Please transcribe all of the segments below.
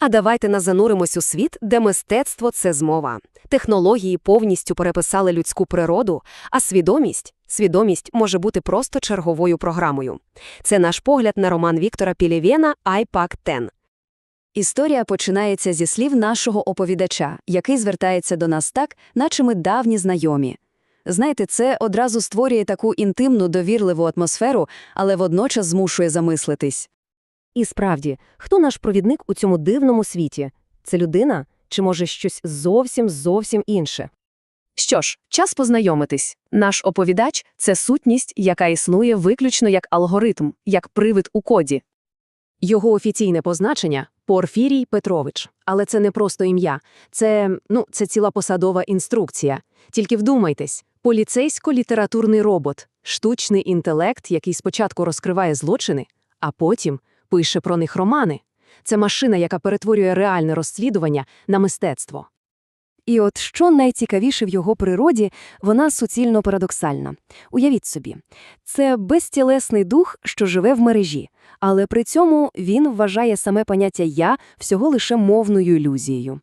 А давайте назануримось у світ, де мистецтво це змова. Технології повністю переписали людську природу, а свідомість свідомість може бути просто черговою програмою. Це наш погляд на роман Віктора Пілєвєна «Айпак Тен». Історія починається зі слів нашого оповідача, який звертається до нас так, наче ми давні знайомі. Знаєте, це одразу створює таку інтимну, довірливу атмосферу, але водночас змушує замислитись. І справді, хто наш провідник у цьому дивному світі? Це людина чи може щось зовсім зовсім інше? Що ж, час познайомитись. Наш оповідач це сутність, яка існує виключно як алгоритм, як привид у коді. Його офіційне позначення Порфірій Петрович. Але це не просто ім'я, це, ну, це ціла посадова інструкція. Тільки вдумайтесь, поліцейсько-літературний робот, штучний інтелект, який спочатку розкриває злочини, а потім пише про них романи. Це машина, яка перетворює реальне розслідування на мистецтво. І от що найцікавіше в його природі, вона суцільно парадоксальна. Уявіть собі, це безтілесний дух, що живе в мережі, але при цьому він вважає саме поняття «я» всього лише мовною ілюзією.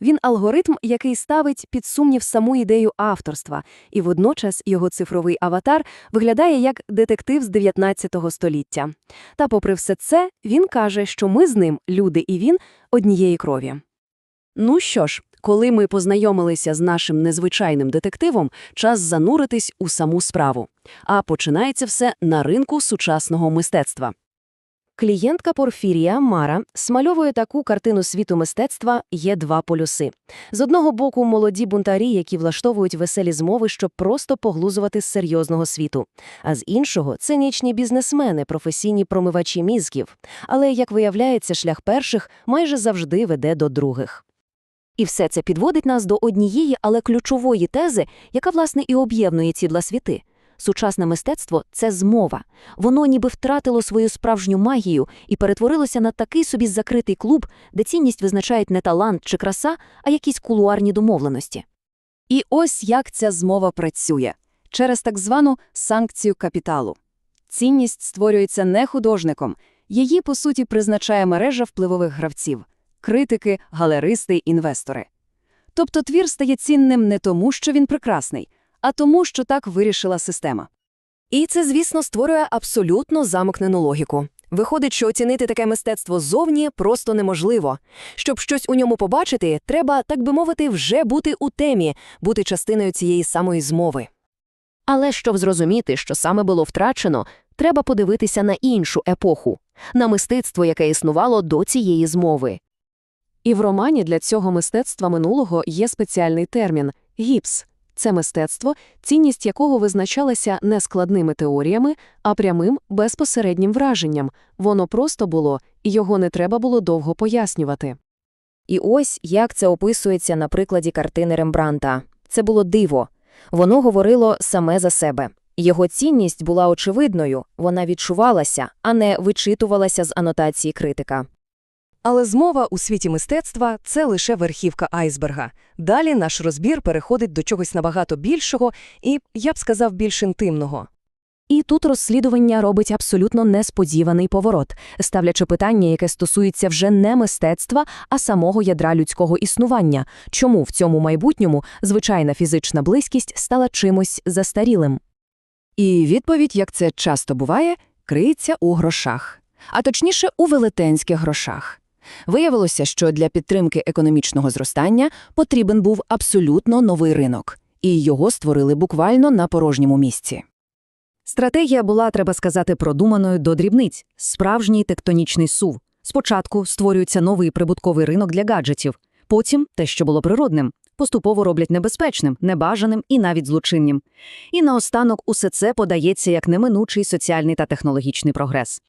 Він алгоритм, який ставить під сумнів саму ідею авторства, і водночас його цифровий аватар виглядає як детектив з 19 століття. Та попри все це, він каже, що ми з ним, люди і він, однієї крові. Ну що ж, коли ми познайомилися з нашим незвичайним детективом, час зануритись у саму справу. А починається все на ринку сучасного мистецтва. Клієнтка Порфірія Мара смальовує таку картину світу мистецтва «Є два полюси». З одного боку молоді бунтарі, які влаштовують веселі змови, щоб просто поглузувати з серйозного світу. А з іншого – цинічні бізнесмени, професійні промивачі мізків. Але, як виявляється, шлях перших майже завжди веде до других. І все це підводить нас до однієї, але ключової тези, яка, власне, і об'єднує ці два світи. Сучасне мистецтво – це змова. Воно ніби втратило свою справжню магію і перетворилося на такий собі закритий клуб, де цінність визначають не талант чи краса, а якісь кулуарні домовленості. І ось як ця змова працює через так звану санкцію капіталу. Цінність створюється не художником, її, по суті, призначає мережа впливових гравців критики, галеристи, інвестори. Тобто твір стає цінним не тому, що він прекрасний, а тому, що так вирішила система. І це, звісно, створює абсолютно замкнену логіку. Виходить, що оцінити таке мистецтво ззовні просто неможливо. Щоб щось у ньому побачити, треба, так би мовити, вже бути у темі, бути частиною цієї самої змови. Але щоб зрозуміти, що саме було втрачено, треба подивитися на іншу епоху, на мистецтво, яке існувало до цієї змови. І в романі для цього мистецтва минулого є спеціальний термін гіпс. Це мистецтво, цінність якого визначалася не складними теоріями, а прямим безпосереднім враженням. Воно просто було, і його не треба було довго пояснювати. І ось як це описується на прикладі картини Рембранта. Це було диво. Воно говорило саме за себе. Його цінність була очевидною, вона відчувалася, а не вичитувалася з анотації критика. Але змова у світі мистецтва – це лише верхівка айсберга. Далі наш розбір переходить до чогось набагато більшого і, я б сказав, більш інтимного. І тут розслідування робить абсолютно несподіваний поворот, ставлячи питання, яке стосується вже не мистецтва, а самого ядра людського існування. Чому в цьому майбутньому звичайна фізична близькість стала чимось застарілим? І відповідь, як це часто буває, криється у грошах. А точніше, у велетенських грошах. Виявилося, що для підтримки економічного зростання потрібен був абсолютно новий ринок, і його створили буквально на порожньому місці. Стратегія була, треба сказати, продуманою до дрібниць – справжній тектонічний сув. Спочатку створюється новий прибутковий ринок для гаджетів, потім те, що було природним, поступово роблять небезпечним, небажаним і навіть злочинним. І наостанок усе це подається як неминучий соціальний та технологічний прогрес.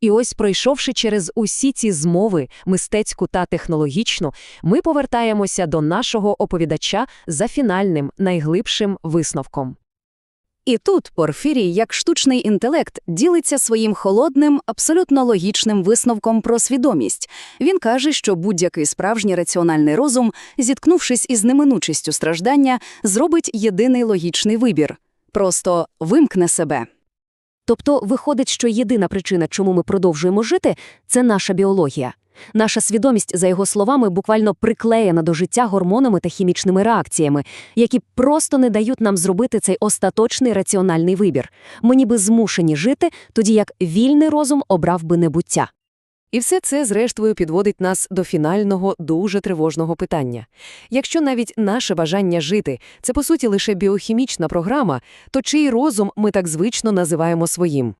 І ось, пройшовши через усі ці змови, мистецьку та технологічну, ми повертаємося до нашого оповідача за фінальним, найглибшим висновком. І тут Порфірій, як штучний інтелект, ділиться своїм холодним, абсолютно логічним висновком про свідомість. Він каже, що будь-який справжній раціональний розум, зіткнувшись із неминучістю страждання, зробить єдиний логічний вибір – просто вимкне себе. Тобто виходить, що єдина причина, чому ми продовжуємо жити, це наша біологія. Наша свідомість, за його словами, буквально приклеєна до життя гормонами та хімічними реакціями, які просто не дають нам зробити цей остаточний раціональний вибір. Ми ніби змушені жити, тоді як вільний розум обрав би небуття. І все це, зрештою, підводить нас до фінального, дуже тривожного питання. Якщо навіть наше бажання жити – це, по суті, лише біохімічна програма, то чий розум ми так звично називаємо своїм?